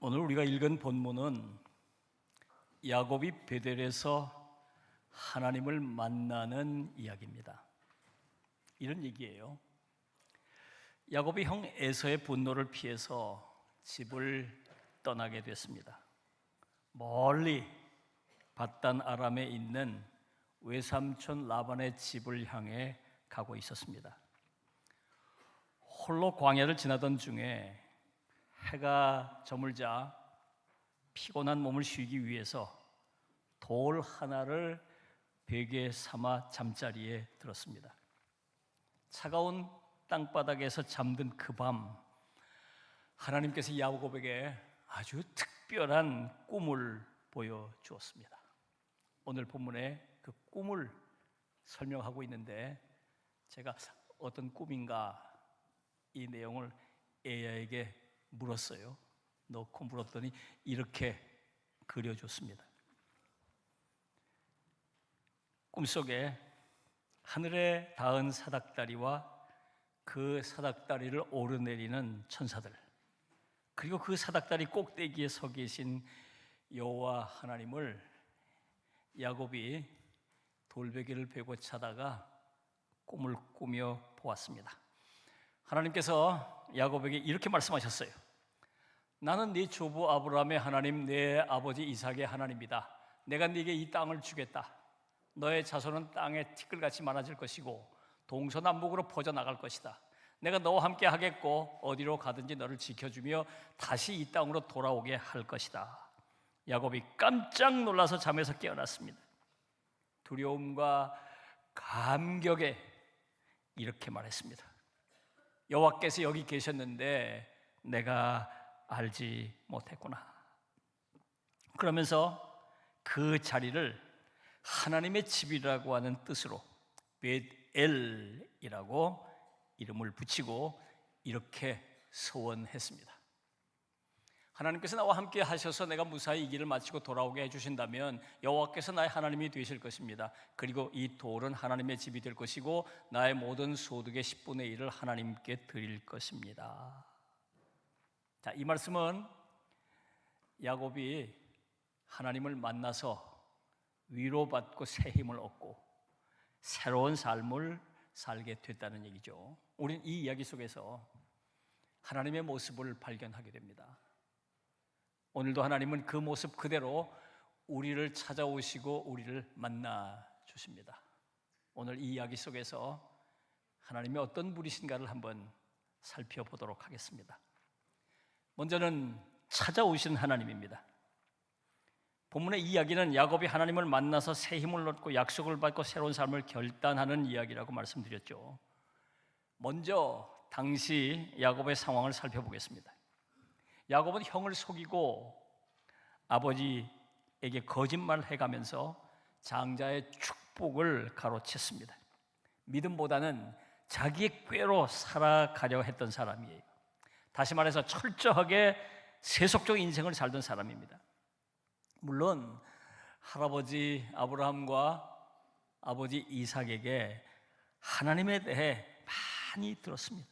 오늘 우리가 읽은 본문은 야곱이 베델에서 하나님을 만나는 이야기입니다. 이런 얘기예요. 야곱이 형 에서의 분노를 피해서 집을 떠나게 됐습니다. 멀리 바단 아람에 있는 외삼촌 라반의 집을 향해 가고 있었습니다. 홀로 광야를 지나던 중에 해가 저물자 피곤한 몸을 쉬기 위해서 돌 하나를 베개 삼아 잠자리에 들었습니다. 차가운 땅바닥에서 잠든 그 밤 하나님께서 야곱에게 아주 특별한 꿈을 보여 주었습니다. 오늘 본문에 그 꿈을 설명하고 있는데 제가 어떤 꿈인가 이 내용을 에야에게 물었어요. 넣고 물었더니 이렇게 그려줬습니다. 꿈속에 하늘에 닿은 사닥다리와 그 사닥다리를 오르내리는 천사들 그리고 그 사닥다리 꼭대기에 서 계신 여호와 하나님을 야곱이 돌베개를 베고 자다가 꿈을 꾸며 보았습니다. 하나님께서 야곱에게 이렇게 말씀하셨어요. 나는 네 조부 아브라함의 하나님, 내 아버지 이삭의 하나님이다. 내가 네게 이 땅을 주겠다. 너의 자손은 땅에 티끌같이 많아질 것이고 동서남북으로 퍼져 나갈 것이다. 내가 너와 함께 하겠고 어디로 가든지 너를 지켜주며 다시 이 땅으로 돌아오게 할 것이다. 야곱이 깜짝 놀라서 잠에서 깨어났습니다. 두려움과 감격에 이렇게 말했습니다. 여호와께서 여기 계셨는데 내가 알지 못했구나. 그러면서 그 자리를 하나님의 집이라고 하는 뜻으로 벳엘이라고 이름을 붙이고 이렇게 소원했습니다. 하나님께서 나와 함께 하셔서 내가 무사히 이 길을 마치고 돌아오게 해주신다면 여호와께서 나의 하나님이 되실 것입니다. 그리고 이 돌은 하나님의 집이 될 것이고 나의 모든 소득의 10분의 1을 하나님께 드릴 것입니다. 자, 이 말씀은 야곱이 하나님을 만나서 위로받고 새 힘을 얻고 새로운 삶을 살게 됐다는 얘기죠. 우리는 이 이야기 속에서 하나님의 모습을 발견하게 됩니다. 오늘도 하나님은 그 모습 그대로 우리를 찾아오시고 우리를 만나 주십니다. 오늘 이 이야기 속에서 하나님이 어떤 분이신가를 한번 살펴보도록 하겠습니다. 먼저는 찾아오신 하나님입니다. 본문의 이야기는 야곱이 하나님을 만나서 새 힘을 얻고 약속을 받고 새로운 삶을 결단하는 이야기라고 말씀드렸죠. 먼저 당시 야곱의 상황을 살펴보겠습니다. 야곱은 형을 속이고 아버지에게 거짓말을 해가면서 장자의 축복을 가로챘습니다. 믿음보다는 자기의 꾀로 살아가려 했던 사람이에요. 다시 말해서 철저하게 세속적 인생을 살던 사람입니다. 물론 할아버지 아브라함과 아버지 이삭에게 하나님에 대해 많이 들었습니다.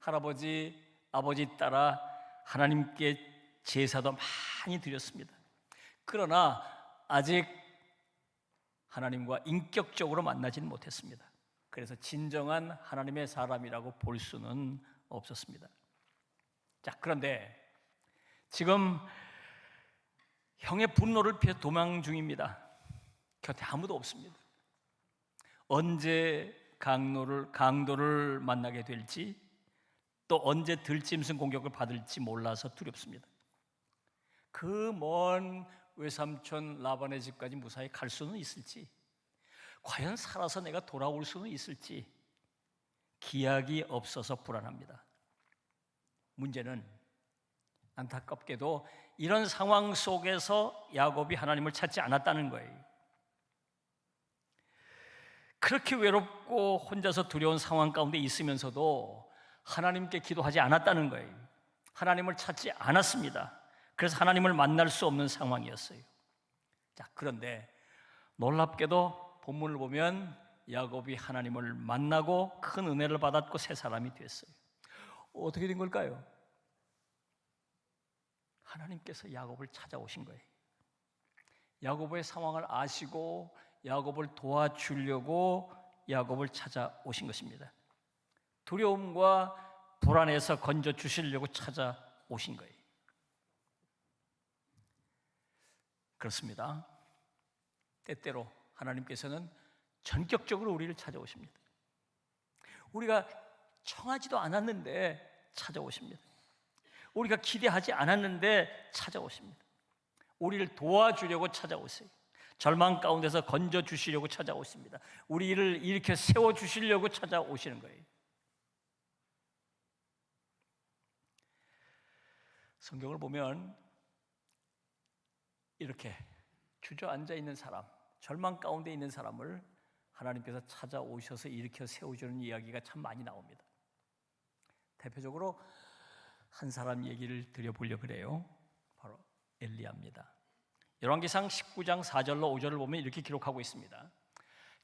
할아버지 아버지 따라 하나님께 제사도 많이 드렸습니다. 그러나 아직 하나님과 인격적으로 만나지는 못했습니다. 그래서 진정한 하나님의 사람이라고 볼 수는 없었습니다. 자, 그런데 지금 형의 분노를 피해 도망 중입니다. 곁에 아무도 없습니다. 언제 강도를 강도를 만나게 될지 또 언제 들짐승 공격을 받을지 몰라서 두렵습니다. 그 먼 외삼촌 라반의 집까지 무사히 갈 수는 있을지, 과연 살아서 내가 돌아올 수는 있을지 기약이 없어서 불안합니다. 문제는 안타깝게도 이런 상황 속에서 야곱이 하나님을 찾지 않았다는 거예요. 그렇게 외롭고 혼자서 두려운 상황 가운데 있으면서도 하나님께 기도하지 않았다는 거예요. 하나님을 찾지 않았습니다. 그래서 하나님을 만날 수 없는 상황이었어요. 자, 그런데 놀랍게도 본문을 보면 야곱이 하나님을 만나고 큰 은혜를 받았고 새 사람이 됐어요. 어떻게 된 걸까요? 하나님께서 야곱을 찾아오신 거예요. 야곱의 상황을 아시고 야곱을 도와주려고 야곱을 찾아오신 것입니다. 두려움과 불안에서 건져 주시려고 찾아오신 거예요. 그렇습니다. 때때로 하나님께서는 전격적으로 우리를 찾아오십니다. 우리가 청하지도 않았는데 찾아오십니다. 우리가 기대하지 않았는데 찾아오십니다. 우리를 도와주려고 찾아오세요. 절망 가운데서 건져 주시려고 찾아오십니다. 우리를 이렇게 세워 주시려고 찾아오시는 거예요. 성경을 보면 이렇게 주저앉아 있는 사람, 절망 가운데 있는 사람을 하나님께서 찾아오셔서 일으켜 세우시는 이야기가 참 많이 나옵니다. 대표적으로 한 사람 얘기를 드려보려 그래요. 바로 엘리야입니다. 열왕기상 19장 4절로 5절을 보면 이렇게 기록하고 있습니다.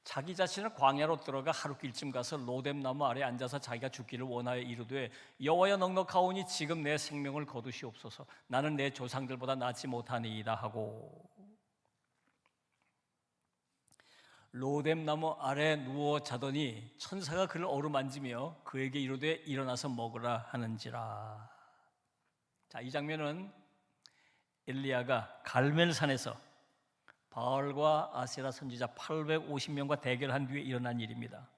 자기 자신은 광야로 들어가 하루 길쯤 가서 로뎀 나무 아래 앉아서 자기가 죽기를 원하여 이르되 여호와여 넉넉하오니 지금 내 생명을 거두시옵소서. 나는 내 조상들보다 낫지 못하니이다 하고. 로뎀 나무 아래 누워 자더니 천사가 그를 어루만지며 그에게 이르되 일어나서 먹으라 하는지라. 자 이 장면은 엘리야가 갈멜산에서 바알과 아세라 선지자 850명과 대결한 뒤에 일어난 일입니다.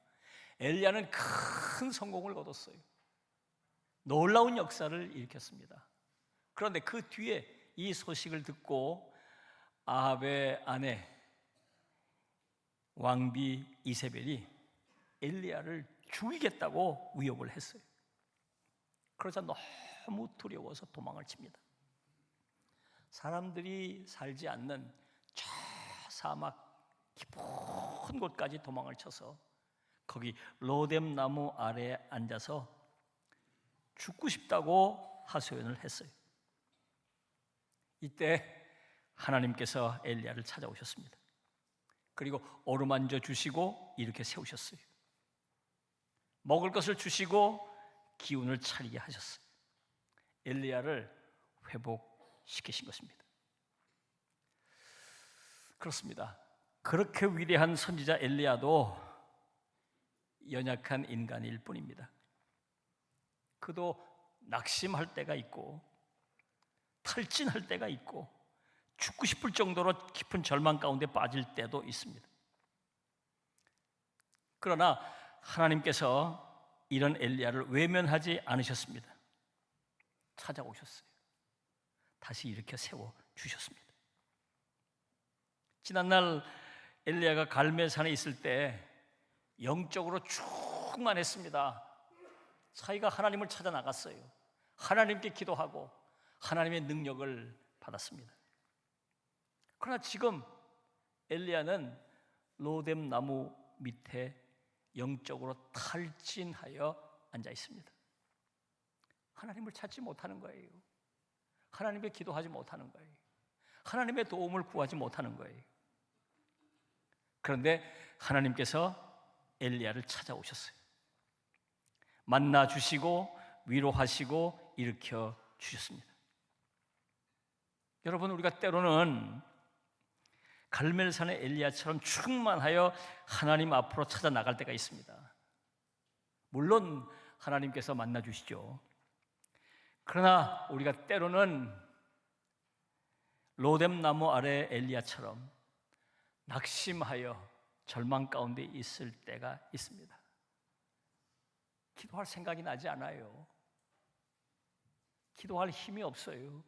엘리야는 큰 성공을 거뒀어요. 놀라운 역사를 일으켰습니다. 그런데 그 뒤에 이 소식을 듣고 아합의 아내 왕비 이세벨이 엘리야를 죽이겠다고 위협을 했어요. 그러자 너무 두려워서 도망을 칩니다. 사람들이 살지 않는 저 사막 깊은 곳까지 도망을 쳐서 거기 로뎀 나무 아래에 앉아서 죽고 싶다고 하소연을 했어요. 이때 하나님께서 엘리야를 찾아오셨습니다. 그리고 어루만져 주시고 이렇게 세우셨어요. 먹을 것을 주시고 기운을 차리게 하셨어요. 엘리야를 회복시키신 것입니다. 그렇습니다. 그렇게 위대한 선지자 엘리야도 연약한 인간일 뿐입니다. 그도 낙심할 때가 있고 탈진할 때가 있고 죽고 싶을 정도로 깊은 절망 가운데 빠질 때도 있습니다. 그러나 하나님께서 이런 엘리야를 외면하지 않으셨습니다. 찾아오셨어요. 다시 일으켜 세워 주셨습니다. 지난날 엘리야가 갈멜산에 있을 때 영적으로 충만했습니다. 자기가 하나님을 찾아 나갔어요. 하나님께 기도하고 하나님의 능력을 받았습니다. 그러나 지금 엘리야는 로뎀 나무 밑에 영적으로 탈진하여 앉아 있습니다. 하나님을 찾지 못하는 거예요. 하나님께 기도하지 못하는 거예요. 하나님의 도움을 구하지 못하는 거예요. 그런데 하나님께서 엘리야를 찾아오셨어요. 만나 주시고 위로하시고 일으켜 주셨습니다. 여러분 우리가 때로는 갈멜산의 엘리야처럼 충만하여 하나님 앞으로 찾아 나갈 때가 있습니다. 물론 하나님께서 만나 주시죠. 그러나 우리가 때로는 로뎀 나무 아래 엘리야처럼 낙심하여 절망 가운데 있을 때가 있습니다. 기도할 생각이 나지 않아요. 기도할 힘이 없어요.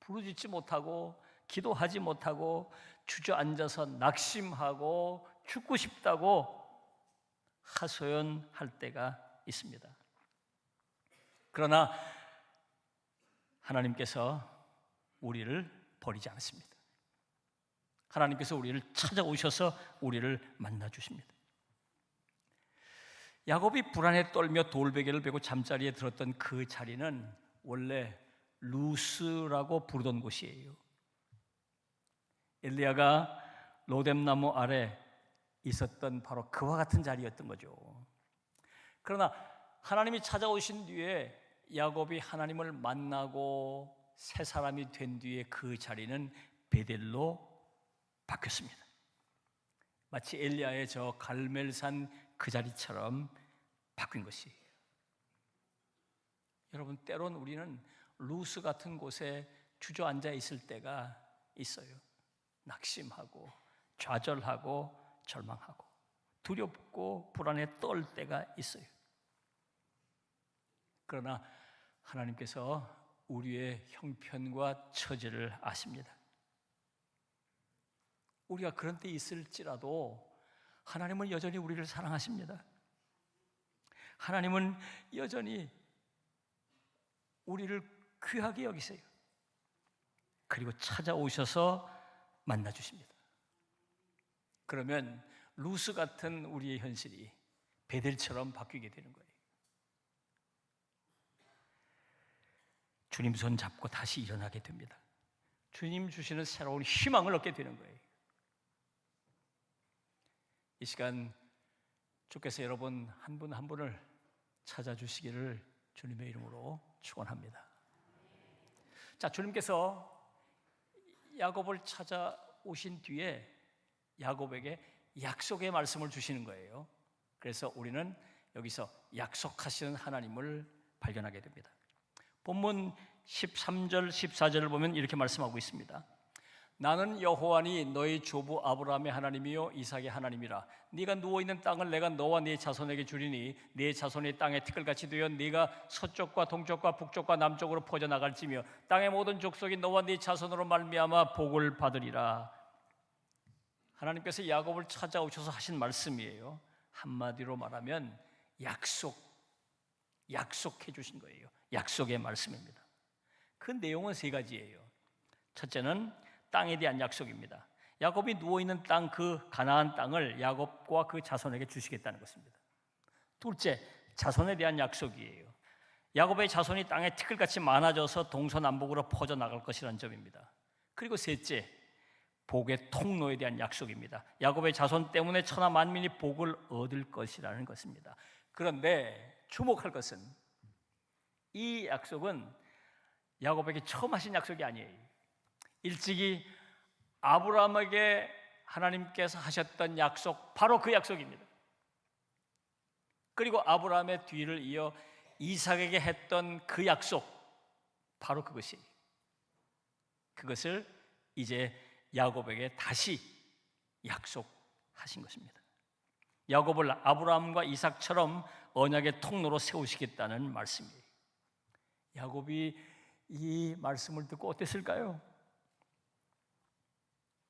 부르짖지 못하고 기도하지 못하고 주저앉아서 낙심하고 죽고 싶다고 하소연할 때가 있습니다. 그러나 하나님께서 우리를 버리지 않습니다. 하나님께서 우리를 찾아오셔서 우리를 만나 주십니다. 야곱이 불안에 떨며 돌베개를 베고 잠자리에 들었던 그 자리는 원래 루스라고 부르던 곳이에요. 엘리야가 로뎀나무 아래 있었던 바로 그와 같은 자리였던 거죠. 그러나 하나님이 찾아오신 뒤에 야곱이 하나님을 만나고 새 사람이 된 뒤에 그 자리는 베델로 바뀌었습니다. 마치 엘리야의 저 갈멜산 그 자리처럼 바뀐 것이. 여러분 때론 우리는 루스 같은 곳에 주저앉아 있을 때가 있어요. 낙심하고 좌절하고 절망하고 두렵고 불안에 떨 때가 있어요. 그러나 하나님께서 우리의 형편과 처지를 아십니다. 우리가 그런 때 있을지라도 하나님은 여전히 우리를 사랑하십니다. 하나님은 여전히 우리를 귀하게 여기세요. 그리고 찾아오셔서 만나 주십니다. 그러면 루스 같은 우리의 현실이 베델처럼 바뀌게 되는 거예요. 주님 손 잡고 다시 일어나게 됩니다. 주님 주시는 새로운 희망을 얻게 되는 거예요. 이 시간 주께서 여러분 한분한 분을 찾아주시기를 주님의 이름으로 축원합니다. 자, 주님께서 야곱을 찾아오신 뒤에 야곱에게 약속의 말씀을 주시는 거예요. 그래서 우리는 여기서 약속하시는 하나님을 발견하게 됩니다. 본문 13절 14절을 보면 이렇게 말씀하고 있습니다. 나는 여호와니 너희 조부 아브라함의 하나님이요 이삭의 하나님이라. 네가 누워 있는 땅을 내가 너와 네 자손에게 주리니 네 자손이 땅의 티끌같이 되어 네가 서쪽과 동쪽과 북쪽과 남쪽으로 퍼져 나갈지며 땅의 모든 족속이 너와 네 자손으로 말미암아 복을 받으리라. 하나님께서 야곱을 찾아오셔서 하신 말씀이에요. 한마디로 말하면 약속 약속해 주신 거예요. 약속의 말씀입니다. 그 내용은 세 가지예요. 첫째는 땅에 대한 약속입니다. 야곱이 누워 있는 땅 그 가나안 땅을 야곱과 그 자손에게 주시겠다는 것입니다. 둘째, 자손에 대한 약속이에요. 야곱의 자손이 땅에 티끌같이 많아져서 동서남북으로 퍼져 나갈 것이라는 점입니다. 그리고 셋째, 복의 통로에 대한 약속입니다. 야곱의 자손 때문에 천하 만민이 복을 얻을 것이라는 것입니다. 그런데 주목할 것은 이 약속은 야곱에게 처음 하신 약속이 아니에요. 일찍이 아브라함에게 하나님께서 하셨던 약속 바로 그 약속입니다. 그리고 아브라함의 뒤를 이어 이삭에게 했던 그 약속 바로 그것이 그것을 이제 야곱에게 다시 약속하신 것입니다. 야곱을 아브라함과 이삭처럼 언약의 통로로 세우시겠다는 말씀이에요. 야곱이 이 말씀을 듣고 어땠을까요?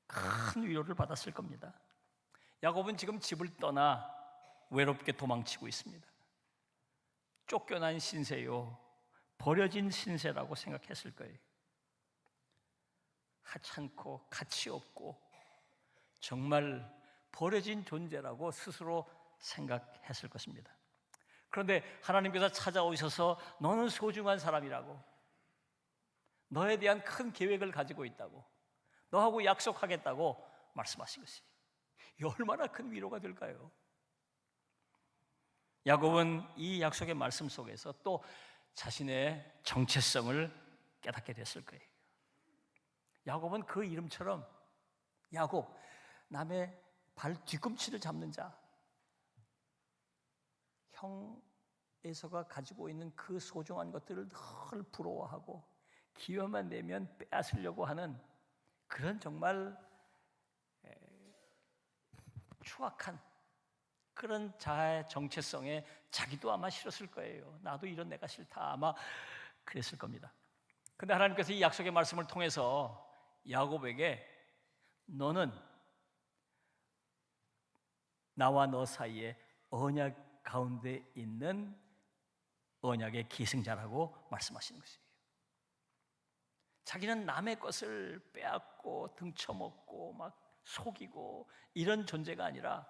큰 위로를 받았을 겁니다. 야곱은 지금 집을 떠나 외롭게 도망치고 있습니다. 쫓겨난 신세요. 버려진 신세라고 생각했을 거예요. 하찮고 가치 없고 정말 버려진 존재라고 스스로 생각했을 것입니다. 그런데 하나님께서 찾아오셔서 너는 소중한 사람이라고 너에 대한 큰 계획을 가지고 있다고 너하고 약속하겠다고 말씀하신 것이 얼마나 큰 위로가 될까요? 야곱은 이 약속의 말씀 속에서 또 자신의 정체성을 깨닫게 됐을 거예요. 야곱은 그 이름처럼 야곱, 남의 발 뒤꿈치를 잡는 자. 형 에서가 가지고 있는 그 소중한 것들을 늘 부러워하고 기회만 내면 빼앗으려고 하는 그런 정말 추악한 그런 자의 정체성에 자기도 아마 싫었을 거예요. 나도 이런 내가 싫다. 아마 그랬을 겁니다. 근데 하나님께서 이 약속의 말씀을 통해서 야곱에게 너는 나와 너 사이에 언약 가운데 있는 언약의 기승자라고 말씀하시는 것이에요. 자기는 남의 것을 빼앗고 등쳐먹고 막 속이고 이런 존재가 아니라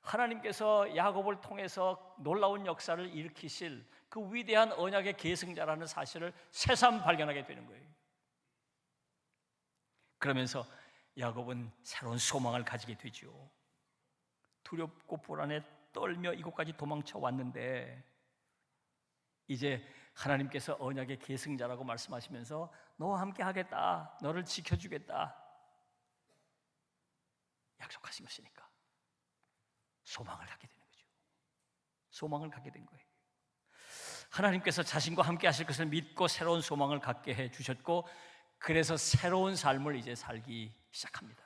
하나님께서 야곱을 통해서 놀라운 역사를 일으키실 그 위대한 언약의 계승자라는 사실을 새삼 발견하게 되는 거예요. 그러면서 야곱은 새로운 소망을 가지게 되죠. 두렵고 불안에 떨며 이곳까지 도망쳐 왔는데 이제 하나님께서 언약의 계승자라고 말씀하시면서 너와 함께 하겠다. 너를 지켜주겠다. 약속하신 것이니까 소망을 갖게 되는 거죠. 소망을 갖게 된 거예요. 하나님께서 자신과 함께 하실 것을 믿고 새로운 소망을 갖게 해 주셨고 그래서 새로운 삶을 이제 살기 시작합니다.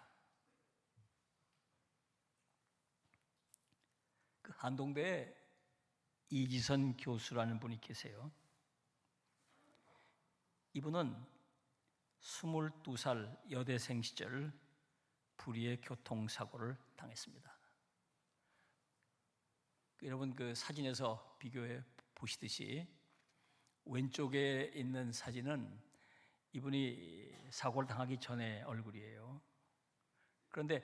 그 한동대에 이지선 교수라는 분이 계세요. 이분은 22살 여대생 시절 불의의 교통사고를 당했습니다. 여러분 그 사진에서 비교해 보시듯이 왼쪽에 있는 사진은 이분이 사고를 당하기 전에 얼굴이에요. 그런데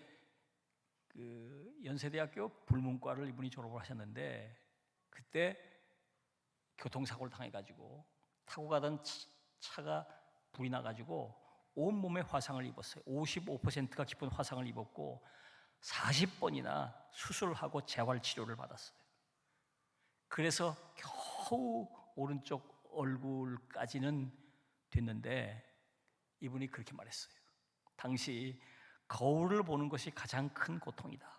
그 연세대학교 불문과를 이분이 졸업을 하셨는데 그때 교통사고를 당해가지고 타고 가던 차- 차가 불이 나가지고 온 몸에 화상을 입었어요. 55%가 깊은 화상을 입었고 40번이나 수술하고 재활 치료를 받았어요. 그래서 겨우 오른쪽 얼굴까지는 됐는데 이분이 그렇게 말했어요. 당시 거울을 보는 것이 가장 큰 고통이다.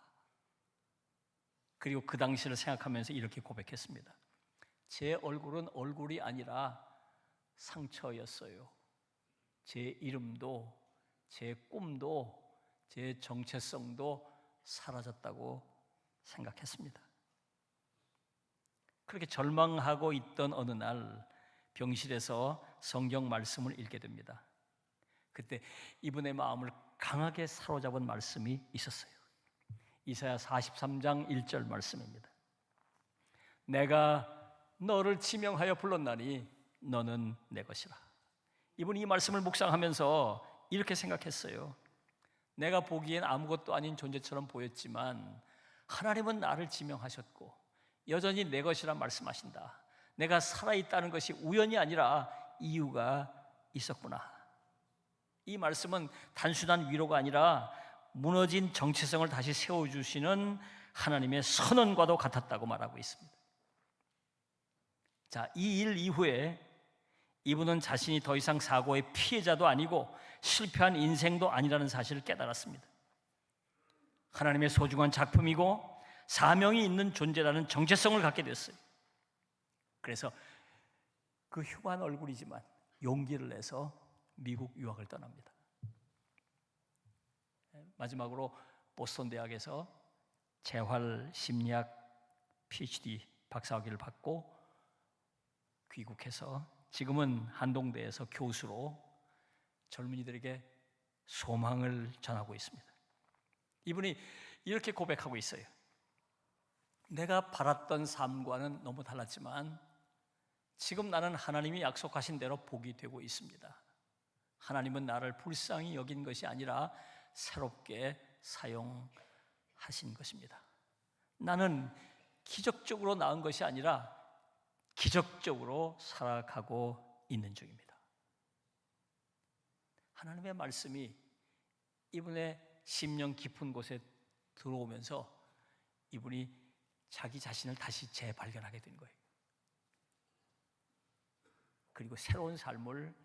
그리고 그 당시를 생각하면서 이렇게 고백했습니다. 제 얼굴은 얼굴이 아니라 상처였어요. 제 이름도, 제 꿈도, 제 정체성도 사라졌다고 생각했습니다. 그렇게 절망하고 있던 어느 날 병실에서 성경 말씀을 읽게 됩니다. 그때 이분의 마음을 강하게 사로잡은 말씀이 있었어요. 이사야 43장 1절 말씀입니다. 내가 너를 지명하여 불렀나니 너는 내 것이라. 이분이 이 말씀을 묵상하면서 이렇게 생각했어요. 내가 보기엔 아무것도 아닌 존재처럼 보였지만 하나님은 나를 지명하셨고 여전히 내 것이라 말씀하신다. 내가 살아있다는 것이 우연이 아니라 이유가 있었구나. 이 말씀은 단순한 위로가 아니라 무너진 정체성을 다시 세워주시는 하나님의 선언과도 같았다고 말하고 있습니다. 자, 이 일 이후에 이분은 자신이 더 이상 사고의 피해자도 아니고 실패한 인생도 아니라는 사실을 깨달았습니다. 하나님의 소중한 작품이고 사명이 있는 존재라는 정체성을 갖게 됐어요. 그래서 그 흉한 얼굴이지만 용기를 내서 미국 유학을 떠납니다. 마지막으로 보스턴 대학에서 재활 심리학 PhD 박사학위를 받고 귀국해서 지금은 한동대에서 교수로 젊은이들에게 소망을 전하고 있습니다. 이분이 이렇게 고백하고 있어요. 내가 바랐던 삶과는 너무 달랐지만 지금 나는 하나님이 약속하신 대로 복이 되고 있습니다. 하나님은 나를 불쌍히 여긴 것이 아니라 새롭게 사용하신 것입니다. 나는 기적적으로 나은 것이 아니라 기적적으로 살아가고 있는 중입니다. 하나님의 말씀이 이분의 심령 깊은 곳에 들어오면서 이분이 자기 자신을 다시 재발견하게 된 거예요. 그리고 새로운 삶을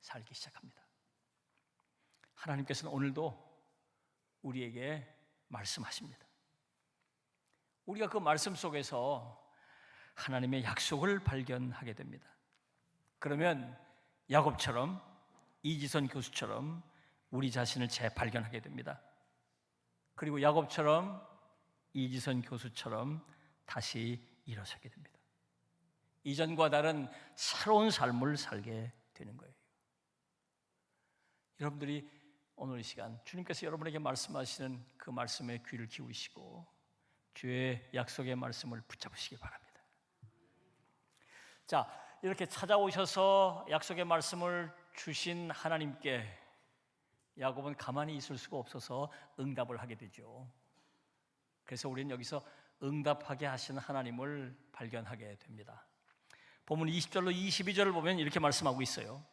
살기 시작합니다. 하나님께서는 오늘도 우리에게 말씀하십니다. 우리가 그 말씀 속에서 하나님의 약속을 발견하게 됩니다. 그러면 야곱처럼 이지선 교수처럼 우리 자신을 재발견하게 됩니다. 그리고 야곱처럼 이지선 교수처럼 다시 일어서게 됩니다. 이전과 다른 새로운 삶을 살게 되는 거예요. 여러분들이 오늘 이 시간 주님께서 여러분에게 말씀하시는 그 말씀에 귀를 기울이시고 주의 약속의 말씀을 붙잡으시기 바랍니다. 자, 이렇게 찾아오셔서 약속의 말씀을 주신 하나님께 야곱은 가만히 있을 수가 없어서 응답을 하게 되죠. 그래서 우리는 여기서 응답하게 하시는 하나님을 발견하게 됩니다. 본문 20절로 22절을 보면 이렇게 말씀하고 있어요.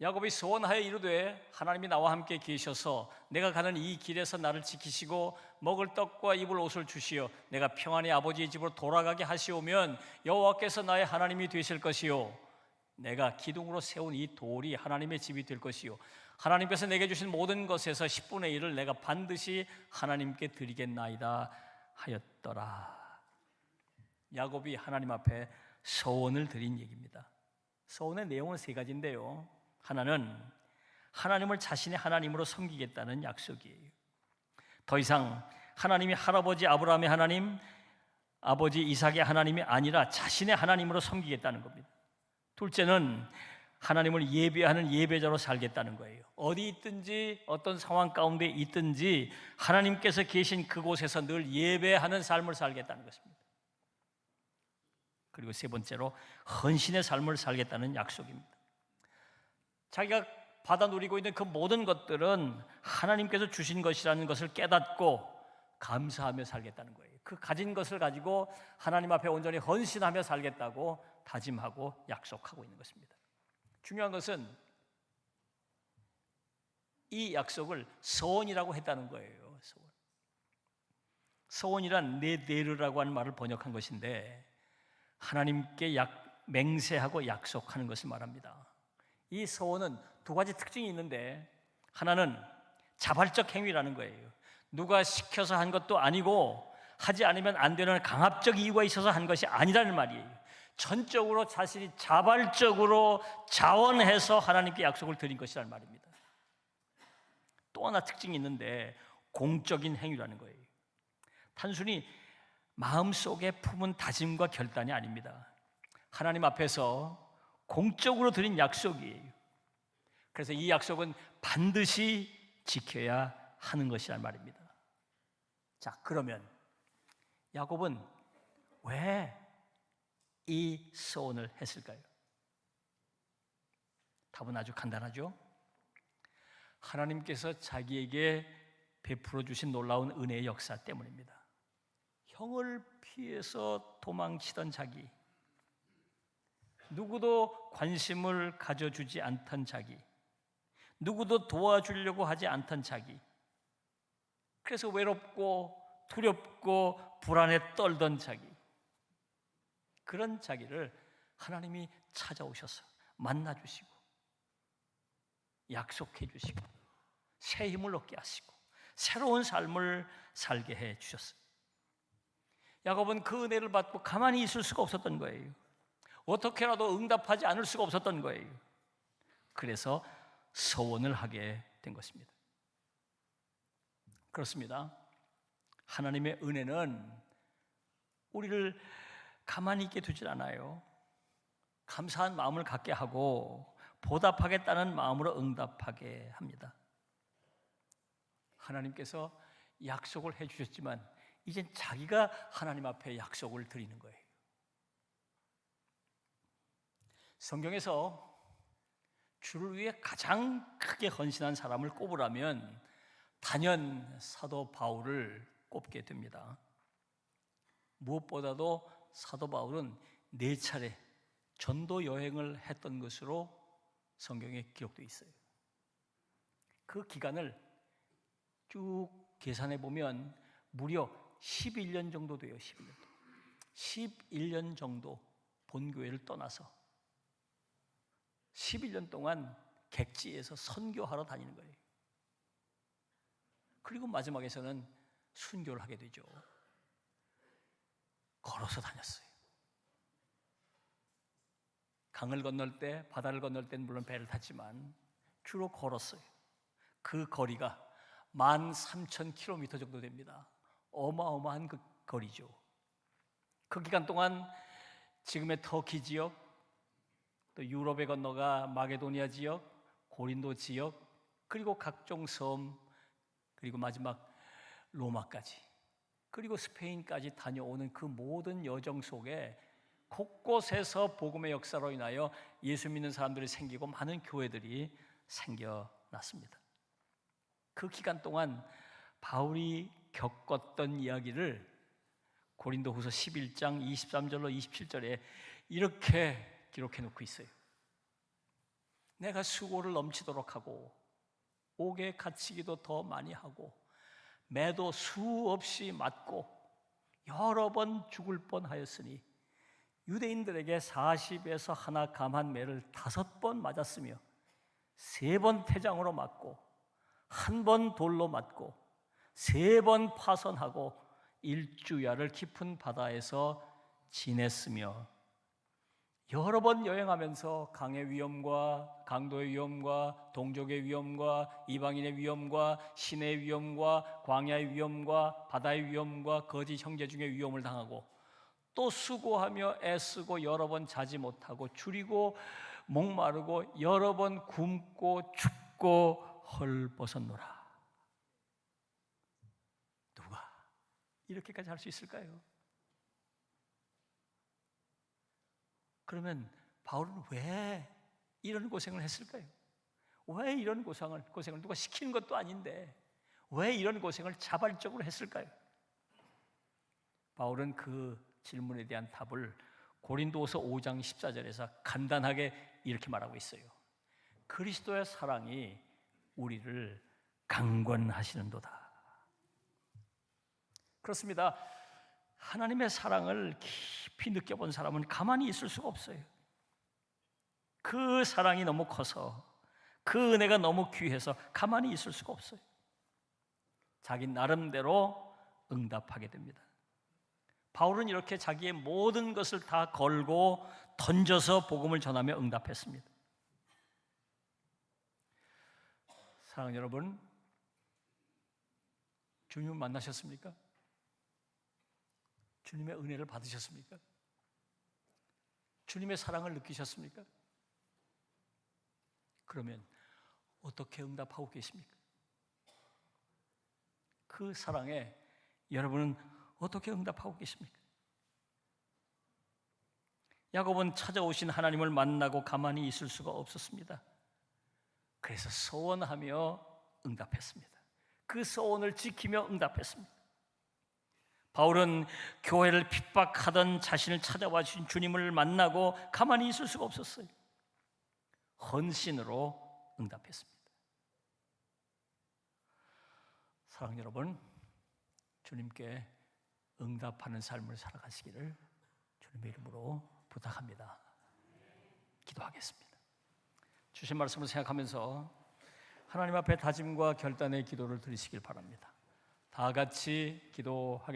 야곱이 소원하여 이르되 하나님이 나와 함께 계셔서 내가 가는 이 길에서 나를 지키시고 먹을 떡과 입을 옷을 주시어 내가 평안히 아버지의 집으로 돌아가게 하시오면 여호와께서 나의 하나님이 되실 것이요 내가 기둥으로 세운 이 돌이 하나님의 집이 될 것이요 하나님께서 내게 주신 모든 것에서 10분의 1을 내가 반드시 하나님께 드리겠나이다 하였더라. 야곱이 하나님 앞에 서원을 드린 얘기입니다. 서원의 내용은 세 가지인데요. 하나는 하나님을 자신의 하나님으로 섬기겠다는 약속이에요. 더 이상 하나님이 할아버지 아브라함의 하나님, 아버지 이삭의 하나님이 아니라 자신의 하나님으로 섬기겠다는 겁니다. 둘째는 하나님을 예배하는 예배자로 살겠다는 거예요. 어디 있든지 어떤 상황 가운데 있든지 하나님께서 계신 그곳에서 늘 예배하는 삶을 살겠다는 것입니다. 그리고 세 번째로 헌신의 삶을 살겠다는 약속입니다. 자기가 받아 누리고 있는 그 모든 것들은 하나님께서 주신 것이라는 것을 깨닫고 감사하며 살겠다는 거예요. 그 가진 것을 가지고 하나님 앞에 온전히 헌신하며 살겠다고 다짐하고 약속하고 있는 것입니다. 중요한 것은 이 약속을 서원이라고 했다는 거예요. 서원. 서원이란 네데르라고 하는 말을 번역한 것인데 하나님께 약 맹세하고 약속하는 것을 말합니다. 이 서원은 두 가지 특징이 있는데 하나는 자발적 행위라는 거예요. 누가 시켜서 한 것도 아니고 하지 않으면 안 되는 강압적 이유가 있어서 한 것이 아니라는 말이에요. 전적으로 자신이 자발적으로 자원해서 하나님께 약속을 드린 것이라는 말입니다. 또 하나 특징이 있는데 공적인 행위라는 거예요. 단순히 마음속에 품은 다짐과 결단이 아닙니다. 하나님 앞에서 공적으로 드린 약속이에요. 그래서 이 약속은 반드시 지켜야 하는 것이란 말입니다. 자, 그러면 야곱은 왜 이 소원을 했을까요? 답은 아주 간단하죠. 하나님께서 자기에게 베풀어 주신 놀라운 은혜의 역사 때문입니다. 형을 피해서 도망치던 자기, 누구도 관심을 가져주지 않던 자기, 누구도 도와주려고 하지 않던 자기, 그래서 외롭고 두렵고 불안에 떨던 자기, 그런 자기를 하나님이 찾아오셔서 만나 주시고, 약속해 주시고, 새 힘을 얻게 하시고, 새로운 삶을 살게 해 주셨어요. 야곱은 그 은혜를 받고 가만히 있을 수가 없었던 거예요. 어떻게라도 응답하지 않을 수가 없었던 거예요. 그래서 서원을 하게 된 것입니다. 그렇습니다. 하나님의 은혜는 우리를 가만히 있게 두질 않아요. 감사한 마음을 갖게 하고 보답하겠다는 마음으로 응답하게 합니다. 하나님께서 약속을 해 주셨지만 이젠 자기가 하나님 앞에 약속을 드리는 거예요. 성경에서 주를 위해 가장 크게 헌신한 사람을 꼽으라면 단연 사도 바울을 꼽게 됩니다. 무엇보다도 사도 바울은 네 차례 전도 여행을 했던 것으로 성경에 기록되어 있어요. 그 기간을 쭉 계산해 보면 무려 11년 정도 돼요. 11년. 11년 정도 본교회를 떠나서 11년 동안 객지에서 선교하러 다니는 거예요. 그리고 마지막에서는 순교를 하게 되죠. 걸어서 다녔어요. 강을 건널 때, 바다를 건널 때는 물론 배를 탔지만 주로 걸었어요. 그 거리가 13,000km 정도 됩니다. 어마어마한 그 거리죠. 그 기간 동안 지금의 터키 지역, 또 유럽에 건너가 마게도니아 지역, 고린도 지역, 그리고 각종 섬, 그리고 마지막 로마까지, 그리고 스페인까지 다녀오는 그 모든 여정 속에 곳곳에서 복음의 역사로 인하여 예수 믿는 사람들이 생기고 많은 교회들이 생겨났습니다. 그 기간 동안 바울이 겪었던 이야기를 고린도 후서 11장 23절로 27절에 이렇게 기록해 놓고 있어요. 내가 수고를 넘치도록 하고 옥에 갇히기도 더 많이 하고 매도 수없이 맞고 여러 번 죽을 뻔하였으니 유대인들에게 40에서 하나 감한 매를 다섯 번 맞았으며 세 번 태장으로 맞고 한 번 돌로 맞고 세 번 파선하고 일주야를 깊은 바다에서 지냈으며 여러 번 여행하면서 강의 위험과 강도의 위험과 동족의 위험과 이방인의 위험과 신의 위험과 광야의 위험과 바다의 위험과 거짓 형제 중의 위험을 당하고 또 수고하며 애쓰고 여러 번 자지 못하고 줄이고 목마르고 여러 번 굶고 춥고 헐벗었노라. 누가 이렇게까지 할 수 있을까요? 그러면 바울은 왜 이런 고생을 했을까요? 왜 이런 고생을 고생을 누가 시키는 것도 아닌데 왜 이런 고생을 자발적으로 했을까요? 바울은 그 질문에 대한 답을 고린도서 5장 14절에서 간단하게 이렇게 말하고 있어요. 그리스도의 사랑이 우리를 강권하시는도다. 그렇습니다. 하나님의 사랑을 깊이 느껴본 사람은 가만히 있을 수가 없어요. 그 사랑이 너무 커서 그 은혜가 너무 귀해서 가만히 있을 수가 없어요. 자기 나름대로 응답하게 됩니다. 바울은 이렇게 자기의 모든 것을 다 걸고 던져서 복음을 전하며 응답했습니다. 사랑하는 여러분, 주님 만나셨습니까? 주님의 은혜를 받으셨습니까? 주님의 사랑을 느끼셨습니까? 그러면 어떻게 응답하고 계십니까? 그 사랑에 여러분은 어떻게 응답하고 계십니까? 야곱은 찾아오신 하나님을 만나고 가만히 있을 수가 없었습니다. 그래서 소원하며 응답했습니다. 그 소원을 지키며 응답했습니다. 바울은 교회를 핍박하던 자신을 찾아와 주신 주님을 만나고 가만히 있을 수가 없었어요. 헌신으로 응답했습니다. 사랑 여러분, 주님께 응답하는 삶을 살아가시기를 주님의 이름으로 부탁합니다. 기도하겠습니다. 주신 말씀을 생각하면서 하나님 앞에 다짐과 결단의 기도를 드리시길 바랍니다. 다 같이 기도하겠습니다.